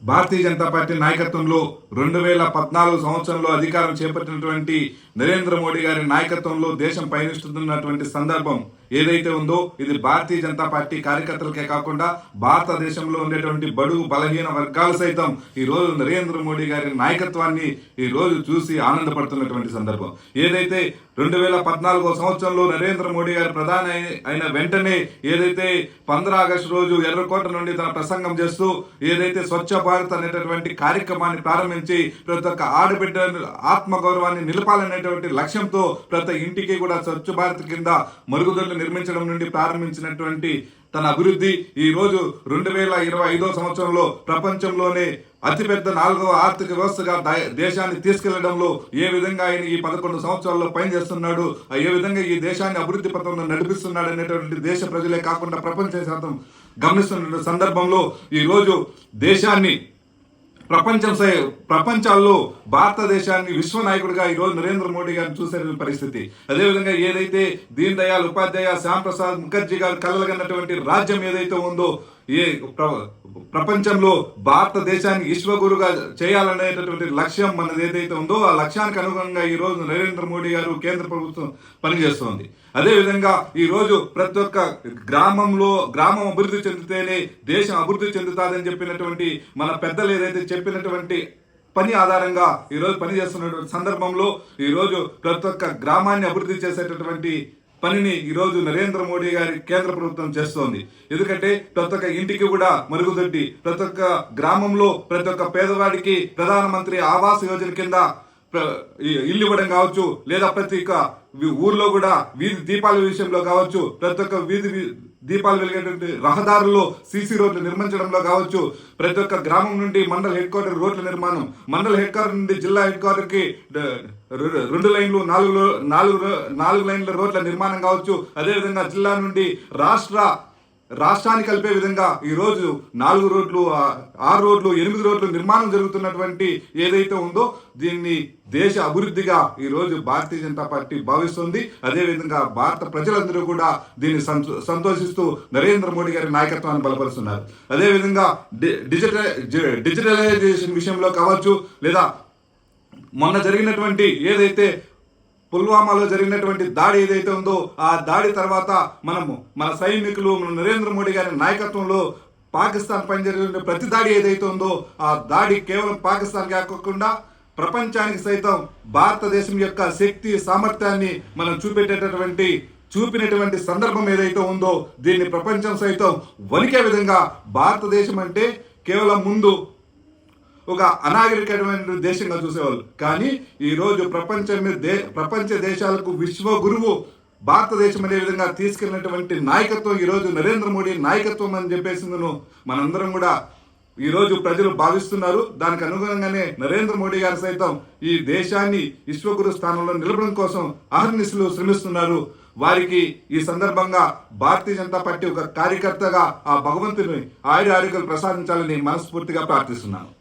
Bharatiya Janata party నాయకత్వంలో రెండు వేల పద్నాలుగు సంవత్సరంలో అధికారం చేపట్టినటువంటి నరేంద్ర మోడీ గారి నాయకత్వంలో దేశం పయనిస్తున్నటువంటి సందర్భం ఏదైతే ఉందో ఇది భారతీయ జనతా పార్టీ కార్యకర్తలకే కాకుండా భారతదేశంలో ఉండేటువంటి బడుగు బలహీన వర్గాలు సైతం ఈ రోజు నరేంద్ర మోడీ గారి నాయకత్వాన్ని ఈ రోజు చూసి ఆనందపడుతున్నటువంటి సందర్భం. ఏదైతే రెండు వేల పద్నాలుగో సంవత్సరంలో నరేంద్ర మోడీ గారు ప్రధాని అయిన వెంటనే ఏదైతే పంద్ర ఆగస్టు రోజు ఎర్రకోట నుండి తన ప్రసంగం చేస్తూ ఏదైతే స్వచ్ఛ భారత్ అనేటటువంటి కార్యక్రమాన్ని ప్రారంభించి ప్రతి ఒక్క ఆడబిడ్డ ఆత్మగౌరవాన్ని నిలపాలనేటువంటి లక్ష్యంతో ప్రతి ఇంటికి కూడా స్వచ్ఛ భారత్ కింద మరుగుదొడ్లు నిర్మించడం నుండి ప్రారంభించినటువంటి తన అభివృద్ధి ఈ రోజు రెండు వేల ఇరవై ఐదో సంవత్సరంలో ప్రపంచంలోనే అతిపెద్ద నాలుగవ ఆర్థిక వ్యవస్థగా దేశాన్ని తీసుకెళ్ళడంలో ఏ విధంగా ఆయన ఈ పదకొండు సంవత్సరాల్లో పనిచేస్తున్నాడు ఏ విధంగా ఈ దేశాన్ని అభివృద్ధి పథంలో నడిపిస్తున్నాడు అనేటువంటి దేశ ప్రజలే కాకుండా ప్రపంచ శాతం గమనిస్తున్న సందర్భంలో ఈ రోజు దేశాన్ని ప్రపంచం సై- ప్రపంచాల్లో భారతదేశాన్ని విశ్వ నాయకుడిగా ఈ రోజు నరేంద్ర మోడీ గారిని చూసే పరిస్థితి. అదేవిధంగా ఏదైతే దీన్ దయాళ్ ఉపాధ్యాయ శ్యామ్ ప్రసాద్ ముఖర్జీ గారు కలలుగన్నటువంటి రాజ్యం ఏదైతే ఉందో ఏ ప్ర- ప్రపంచంలో భారతదేశాన్ని విశ్వగురుగా చేయాలనేటటువంటి లక్ష్యం మనది ఏదైతే ఉందో ఆ లక్ష్యానికి అనుగుణంగా ఈ రోజు నరేంద్ర మోడీ గారు కేంద్ర ప్రభుత్వం పనిచేస్తోంది. అదేవిధంగా ఈ రోజు ప్రతి ఒక్క గ్రామంలో గ్రామం అభివృద్ధి చెందితేనే దేశం అభివృద్ధి చెందుతాదని చెప్పినటువంటి మన పెద్దలు ఏదైతే చెప్పినటువంటి పని ఆధారంగా ఈరోజు పనిచేస్తున్నటువంటి సందర్భంలో ఈరోజు ప్రతి ఒక్క గ్రామాన్ని అభివృద్ధి చేసేటటువంటి పనిని ఈరోజు నరేంద్ర మోడీ గారి కేంద్ర ప్రభుత్వం చేస్తోంది. ఎందుకంటే ప్రతి ఒక్క ఇంటికి కూడా మరుగుదొడ్డి ప్రతి ఒక్క గ్రామంలో ప్రతి ఒక్క పేదవాడికి ప్రధానమంత్రి ఆవాస్ యోజన కింద ఇల్లు ఇవ్వడం కావచ్చు లేదా ప్రతి ఒక్క ఊర్లో కూడా వీధి దీపాల విషయంలో కావచ్చు ప్రతి ఒక్క వీధి దీపాలు వెలిగేటువంటి రహదారుల్లో సీసీ రోడ్లు నిర్మించడంలో కావచ్చు ప్రతి ఒక్క గ్రామం నుండి మండల హెడ్ క్వార్టర్ రోడ్ల నిర్మాణం మండల హెడ్ క్వార్టర్ నుండి జిల్లా హెడ్ క్వార్టర్కి రెండు లైన్లు నాలుగు నాలుగు నాలుగు లైన్ల రోడ్ల నిర్మాణం కావచ్చు. అదేవిధంగా జిల్లా నుండి రాష్ట్ర రాష్ట్రాన్ని కలిపే విధంగా ఈరోజు నాలుగు రోడ్లు ఆరు రోడ్లు ఎనిమిది రోడ్లు నిర్మాణం జరుగుతున్నటువంటి ఏదైతే ఉందో దీన్ని దేశ అభివృద్ధిగా ఈ రోజు భారతీయ జనతా పార్టీ భావిస్తుంది. అదేవిధంగా భారత ప్రజలందరూ కూడా దీన్ని సంతో- సంతోషిస్తూ నరేంద్ర మోడీ గారి నాయకత్వాన్ని బలపరుస్తున్నారు. అదే విధంగా డి- డిజిటల్ డిజిటలైజేషన్ విషయంలో కావచ్చు లేదా మొన్న జరిగినటువంటి ఏదైతే పుల్వామాలో జరిగినటువంటి దాడి ఏదైతే ఉందో ఆ దాడి తర్వాత మనము మన సైనికులు మన నరేంద్ర మోడీ గారి నాయకత్వంలో పాకిస్తాన్ పైన జరిగిన ప్రతి దాడి ఏదైతే ఉందో ఆ దాడి కేవలం పాకిస్తాన్ కాకుండా ప్రపంచానికి సైతం భారతదేశం యొక్క శక్తి సామర్థ్యాన్ని మనం చూపెట్టేటటువంటి చూపినటువంటి సందర్భం ఏదైతే ఉందో దీన్ని ప్రపంచం సైతం వణికే విధంగా భారతదేశం అంటే కేవలం ముందు ఒక అనాగరికమైన దేశంగా చూసేవాళ్ళు. కానీ ఈ రోజు ప్రపంచం మీద దే ప్రపంచ దేశాలకు విశ్వ గురువు భారతదేశం అనే విధంగా తీసుకెళ్ళినటువంటి నాయకత్వం ఈ రోజు నరేంద్ర మోడీ నాయకత్వం అని చెప్పేసిందను మనందరం కూడా ఈ రోజు ప్రజలు భావిస్తున్నారు. దానికి అనుగుణంగానే నరేంద్ర మోడీ గారు సైతం ఈ దేశాన్ని విశ్వగురు స్థానంలో నిలపడం కోసం అహర్నిశలు శ్రమిస్తున్నారు. వారికి ఈ సందర్భంగా భారతీయ జనతా పార్టీ ఒక కార్యకర్తగా ఆ భగవంతుని ఆయుర ఆరోగ్యాలు ప్రసాదించాలని మనస్ఫూర్తిగా ప్రార్థిస్తున్నాను.